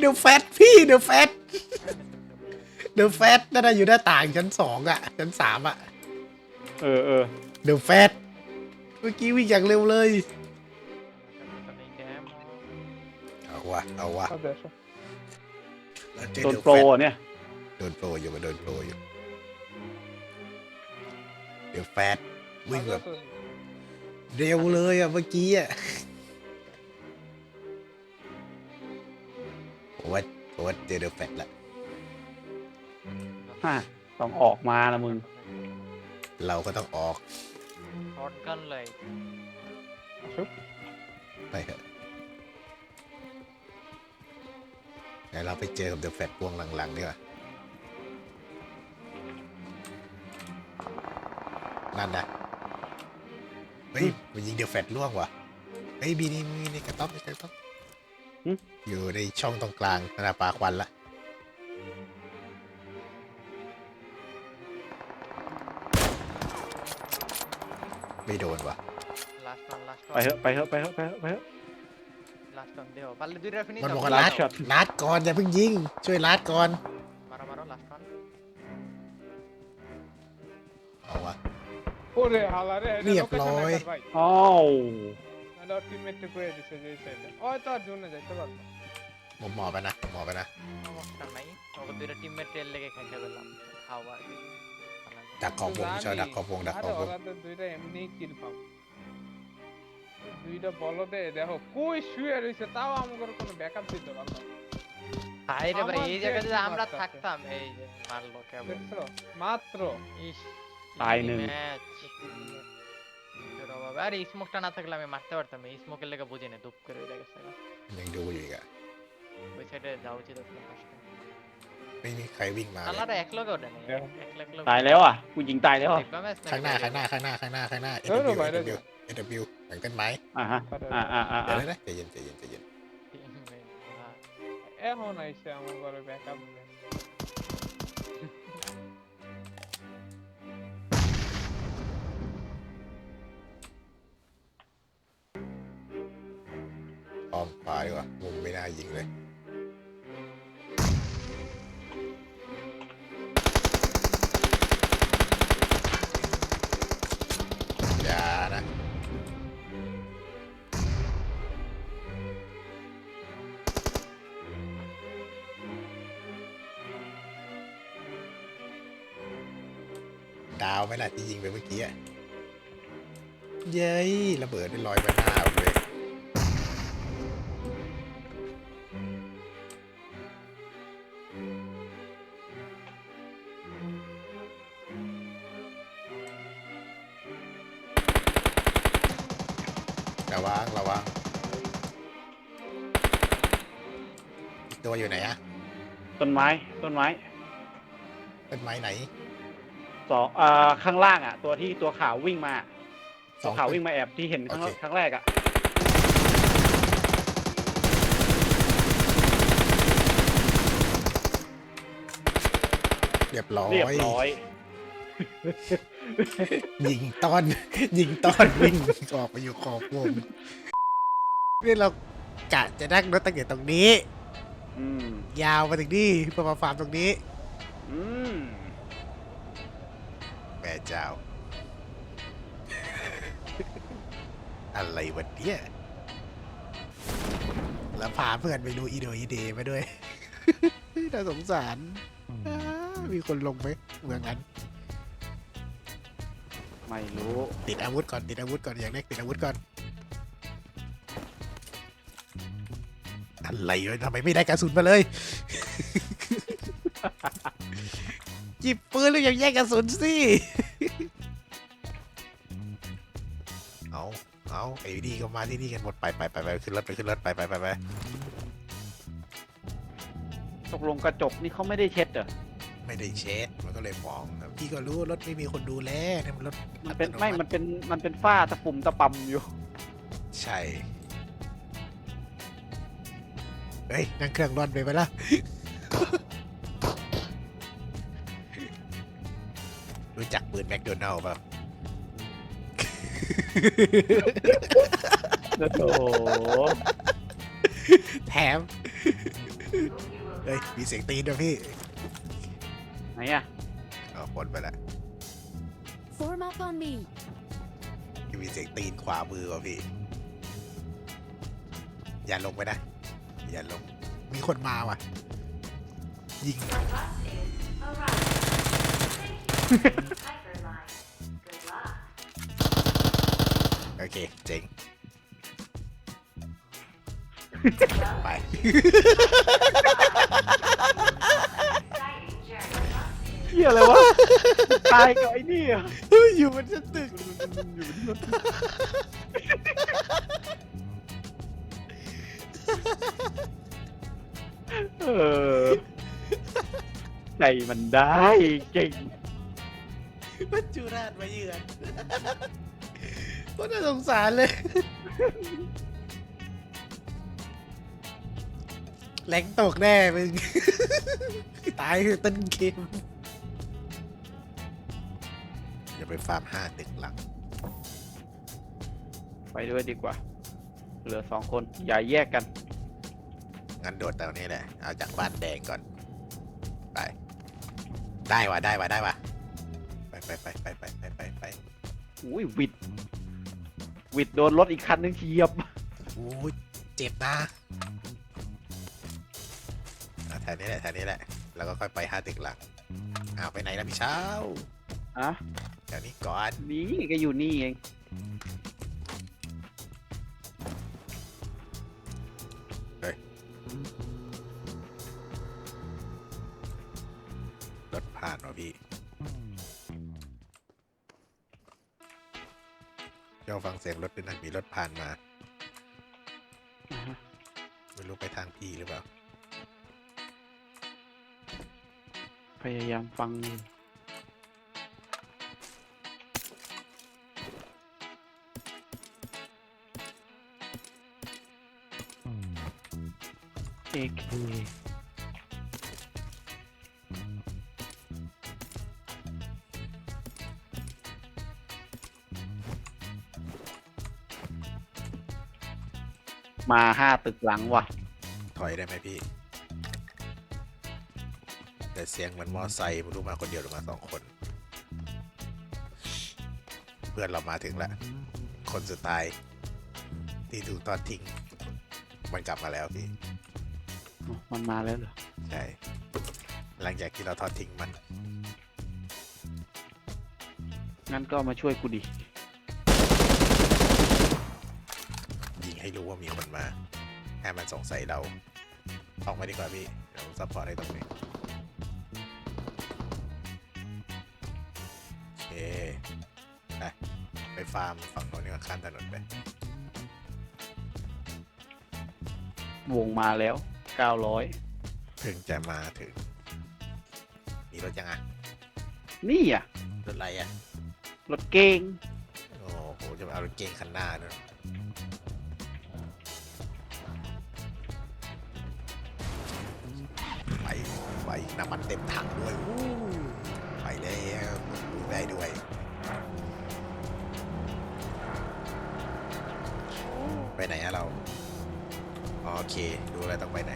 เดอะแฟตพี่เดอะแฟตเดอะแฟตนั่นน่ะอยู่หน้าต่างชั้นสองอะชั้นสามอะเออเออเดอะแฟตเมื่อกี้วิ่งอย่างเร็วเลย เอาวะเอาวะ Adesso. เราเจอโดนเดอะโปรแฟตเนี่ย โดนโปรอยู่มาโดนโปรอยู่ เดอะแฟตวิ่งแบบ Adesso sì. เร็วเลยอะเมื่อกี้อะ ผมว่าผมว่าเจอเดอะแฟตละฮะต้องออกมาละมึง เราก็ต้องออกช็อตกันเลย Su. ไปเถอะเดี๋ยวเราไปเจอกับเดอะแฟตพวงหลังๆดีกว่านั่นนะเฮ้ยมันยิงเดอะแฟตล่วงว่ะเฮ้ยบีนี่มีนี่กระต๊อบมีกระต๊อบ อยู่ในช่องตรงกลางนาปลาควันละไม่โดนวะไปเถอะไปเถอะไปเถอะไปเถอะไปเถอะมันบอกว่าลัดลัดก่อนอย่าเพิ่งยิง ช่วยลัดก่อนเอาวะเรียบร้อย อ้าว dot টিমমেটকে করে দিছে যে সাইডে হয়তো আর জোনে যাইতে পারবে মোম হবে না মোম হবে না। সমস্যা নাই। তবে দুইটা টিমমেট ট্রেল লেগে খাইতে পেলাম খাওয়া ডাকাও বং চল ডাকাও বং ডাকাও বং ওরা তো দুইটা এমনি কিল পাব দুইটা বল দে দেখো কই শুয়ে রইছে তাও আমগর কোনো ব্যাকআপ দিতে পারল হাই রে ভাই এই জায়গাতে আমরা থাকতাম এই যে মারলো কেবল মাত্র। ইস ফাইনাল ম্যাচ ম্যাচ আর এই স্মোকটা না থাকলে আমি মারতে পারতাম এই স্মোকের লেগে বুঝি না দুপ করে উড়ে গেছেยังดูอยู่อีกอะ ওই সাইডে যাওয়া উচিত আসলে ফার্স্টไม่มีใครวิ่งมาเลย আল্লাহটা এক লগে ওঠে নাই এক লাখ লোক ตายแล้วอ่ะกูยิงตายแล้วอ่ะ দেখবা ম্যাচ ข้างหน้าข้างหน้าข้างหน้าข้างหน้าข้างหน้า เออ AW ไปได้ AW AW หลังต้นไม้ อ่าฮะอ่าอ่าอ่า เดี๋ย อ่าว นะใจเย็นใจเย็นใจเย็น এখন আইছে আমার ঘরে ব্যাকআপอ้อ มขวาดีกว่ามุมไม่น่ายิงเลยอย่านะดาวไหมล่ะที่ยิงไปเมื่อกี้อะเย้ยระเบิดได้ลอยไปหน้า วังระวังอีกตัวอยู่ไหนอะต้นไม้ต้นไม้เป็นไม้ไหน สองอ่าข้างล่างอะ ตัวที่ตัวขาววิ่งมาสตัอวงขาววิ่งมาแอบที่เห็นครั้งโอเค ครั้งแรกอะเรียบร้อยเรียบร้อย ยิงต้อนยิงต้อนวิ่งออกไปอยู่ขอบวงนี่เรากะจะนั่งรถตั้งแต่ตรงนี้ อืมยาวมาถึงนี่เพื่อมาฟาร์มตรงนี้อืมแม่เจ้า อะไรวะเนี่ยแล้วพาเพื่อนไปดูอีโดอีเดมาด้วย น่าสงสารอ้ามีคนลงไหมเมืองนั้น ไม่รู้ติดอาวุธก่อนติดอาวุธก่อนอย่างแรกติดอาวุธก่อนอะไรวะทำไมไม่ได้กระสุนมาเลย หยิบปืนแล้วยังแย่งกระสุนสิเอาเอาไอ้นี่ก็มาที่นี่กันหมดไปไปไปไปขึ้นรถไปขึ้นรถไปไปไปไปตกลงกระจกนี่เขาไม่ได้เช็ดเหรอ ไม่ได้เช็ดมันก็เลยมองพี่ก็รู้ว่ารถไม่มีคนดูแลเนี่ยมันรถมันเป็นอัตโไม่ มันเป็น มันเป็นฝ้าตะปุ่มตะปำอยู่ ใช่เฮ้ยนั่งเครื่องร่อนไปไหมล่ะรู้จักปืนแมคโดนัลล์ป่ะโอ้โหแถม เฮ้ย มีเสียงตีนด้วยพี่ ไหนอะเอาคนไปละ Form up on me. มีเสียงตีนขวามือว่ะพี่ อย่าลงไปนะ อย่าลง มีคนมาว่ะ ยิง โอเค เจ๋ง ไป เฮียอะไรวะ ตายกับไอ้นี่อะอยู่บนชั้นตึกเออใจมันได้เก่งมันจูราดมาเยือนก็น่าสงสารเลย แหลงตกแน่มึง ตายคือต้นเกมอ ย่าไปฟาร์มห้าตึกหลัง ไปด้วยดีกว่า เหลือสองคน อย่าแยกกัน งั้นโดดตรงนี้แหละ เอาจากบ้านแดงก่อน ไป ได้วะได้วะได้วะไปไปไปไปไปไปไปไปอุ้ยวิด วิดโดนรถอีกคันนึงเฉียบ โอ้ยเจ็บนะอะแถวนี้แหละแถวนี้แหละ แล้วก็ค่อยไปห้าตึกหลังอ้าวไปไหนล่ะพี่เช้า อะ แถวนี้ก่อนนี่ก็อยู่นี่เองรถผ่านวะพี่เจ้าฟังเสียงรถด้วยนะมีรถผ่านมา ไม่รู้ไปทางพี่หรือเปล่า พยายามฟังอยู่ เอเคมาห้าตึกหลังว่ะ ถอยได้ไหมพี่ แต่เสียงเหมือนมอไซค์ไม่รู้มาคนเดียวหรือมาสองคน เพื่อนเรามาถึงแล้ว คนสุดท้ายที่ถูกทอดทิ้ง มันกลับมาแล้วพี่อ๋อ มันมาแล้วเหรอใช่หลังจากที่เราทอดทิ้งมัน งั้นก็มาช่วยกูดิ ยิงให้รู้ว่ามีคนมาให้มันสงสัยเราออกมาดีกว่าพี่เดี๋ยวซัพพอร์ตให้ตรงนี้โอเคไปไปฟาร์มฝั่งโน้นนี่ก็ข้ามถนนไป วงมาแล้ว เก้าร้อยเพิ่งจะมาถึง มีรถยังอะนี่อะ รถอะไรอะ รถเก่งโอ้โหจะมาเอารถเก่งคันหน้าด้วยไปไปน้ำมันเต็มถังด้วยอู้ไปแล้วดูได้ด้วยไปไหนอะเรา โอเค ดูแล้วต้องไปไหน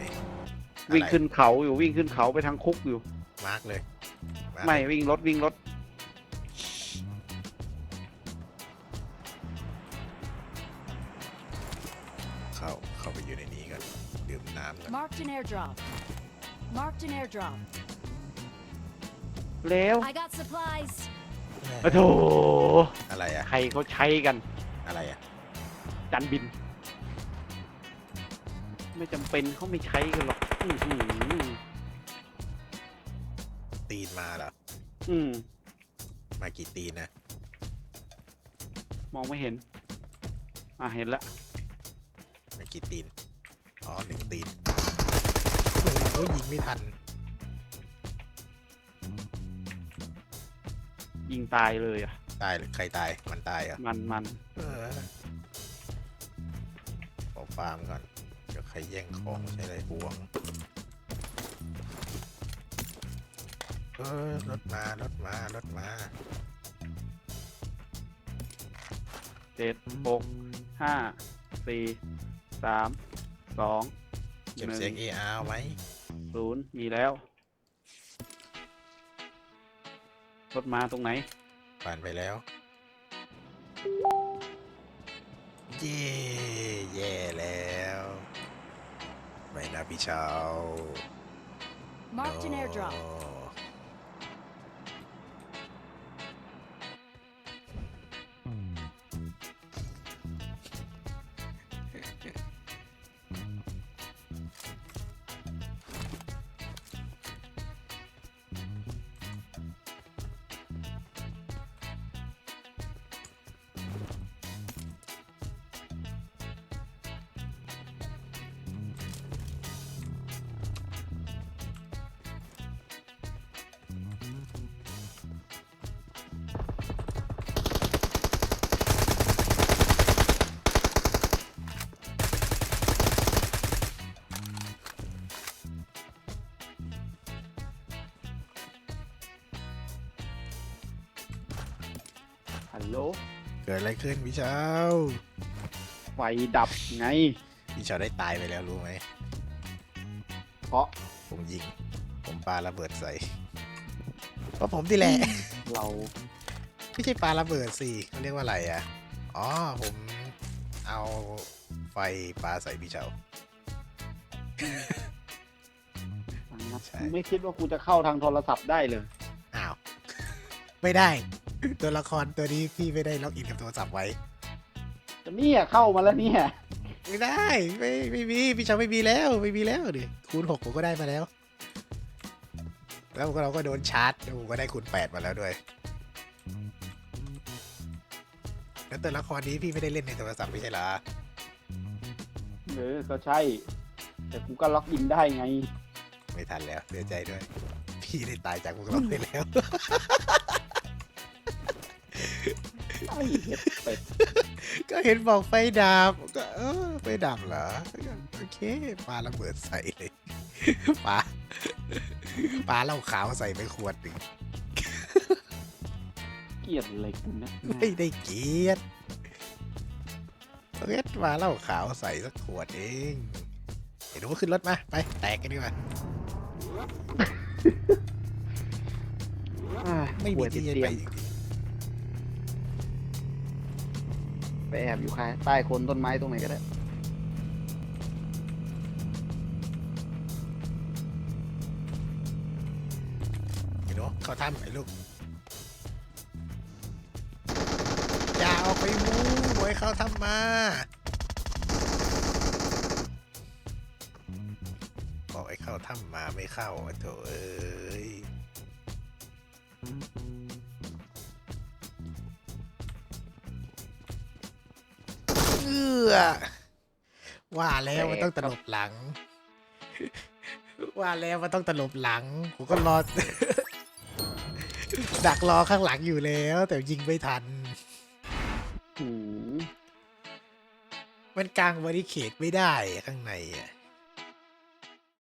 วิ่งอะไรขึ้นเขาอยู่วิ่งขึ้นเขาไปทางคุกอยู่ มาร์กเลยาร์คไม่วิ่งรถวิ่งรถเข้าเข้าไปอยู่ในนี้กันดื่มน้ำกัน Marked an airdrop. Marked an airdrop. แล้ว I got supplies. โอ้โถอะไรอะใครเขาใช้กัน อะไรอะจันบิน ไม่จำเป็นเขาไม่ใช้กันหรอก อือหือตีนมาเหรอ อืมมากี่ตีนนะ มองไม่เห็น อะเห็นละมากี่ตีน อ๋อหนึ่งตีนโอ้ยยิงไม่ทัน ยิงตายเลยอะ ตายหรือใครตาย มันตายเหรอะมันมัน เออขอฟาร์มก่อนเดี๋ยว ใครแย่งของใช่ไรห่วงเออรถมารถมารถมาเจ็ดหกห้าสี่สามสองเก็บเสียง AR ไว้ศูนย์มีแล้วรถมาตรงไหน ผ่านไปแล้ว เย่แย่แล้ว ไม่นะพี่เชาว Marked an airdrop. ฮัลโหลเกิดอะไรขึ้นพี่เชาวไฟดับไง พี่เชาวได้ตายไปแล้วรู้ไหมเพราะผมยิง ผมปาระเบิดใส่เพราะผมที่แหละเราไม่ใช่ปาระเบิดสิเขาเรียกว่าอะไรอะอ๋อผมเอาไฟปาใส่พี่เชาวใช่ไม่คิดว่ากูจะเข้าทางโทรศัพท์ได้เลยอ้าวไม่ได้ ตัวละครตัวนี้พี่ไม่ได้ล็อกอินกับโทรศัพท์ไว้แต่เนี่ยเข้ามาแล้วเนี่ย ไม่ได้ไม่ไม่มีพี่เชาวไม่มีแล้วไม่มีแล้วดิคูณหกผมก็ได้มาแล้ว แล้วเราก็โดนชาร์จผมก็ได้คูณแปดมาแล้วด้วย แล้วตัวละครนี้พี่ไม่ได้เล่นในโทรศัพท์ไม่ใช่เหรอเออ ก็ใช่ แต่กูก็ล็อกอินได้ไง ไม่ทันแล้วเสียใจด้วย พี่ได้ตายจากพวกเราไปแล้วไอ้ เห็ดเป็ดก็เห็นบอกไฟดับก็เออไฟดับเหรอก็โอเคปาระเบิดใส่เลยปาปาเหล้าขาวใส่ไปขวดหนึ่งเกลียดอะไรกูนะไม่ได้เกลียดโอเคปาเหล้าขาวใส่สักขวดเองเดี๋ยวหนูขึ้นรถมาไปแตกกันดีกว่าอ่าไม่มีที่จะเตีไปยง ไปแอบอยู่ใต้โคนต้นไม้ตรงไหนก็ได้ๆเดี๋ยวหนูเข้าถ้ำไอ้ลูก อย่าออกไปมูบอยเข้าถ้ำมา บอกไอ้เข้าถ้ำมาไม่เข้าอะโถเอ้ย อื้อว่าแล้วมันต้องตลบหลัง ว่าแล้วมันต้องตลบหลัง ผมก็รอ ดักรอข้างหลังอยู่แล้ว แต่ยิงไม่ทันหืมมันกลางบริเขตไม่ได้ข้างในอะ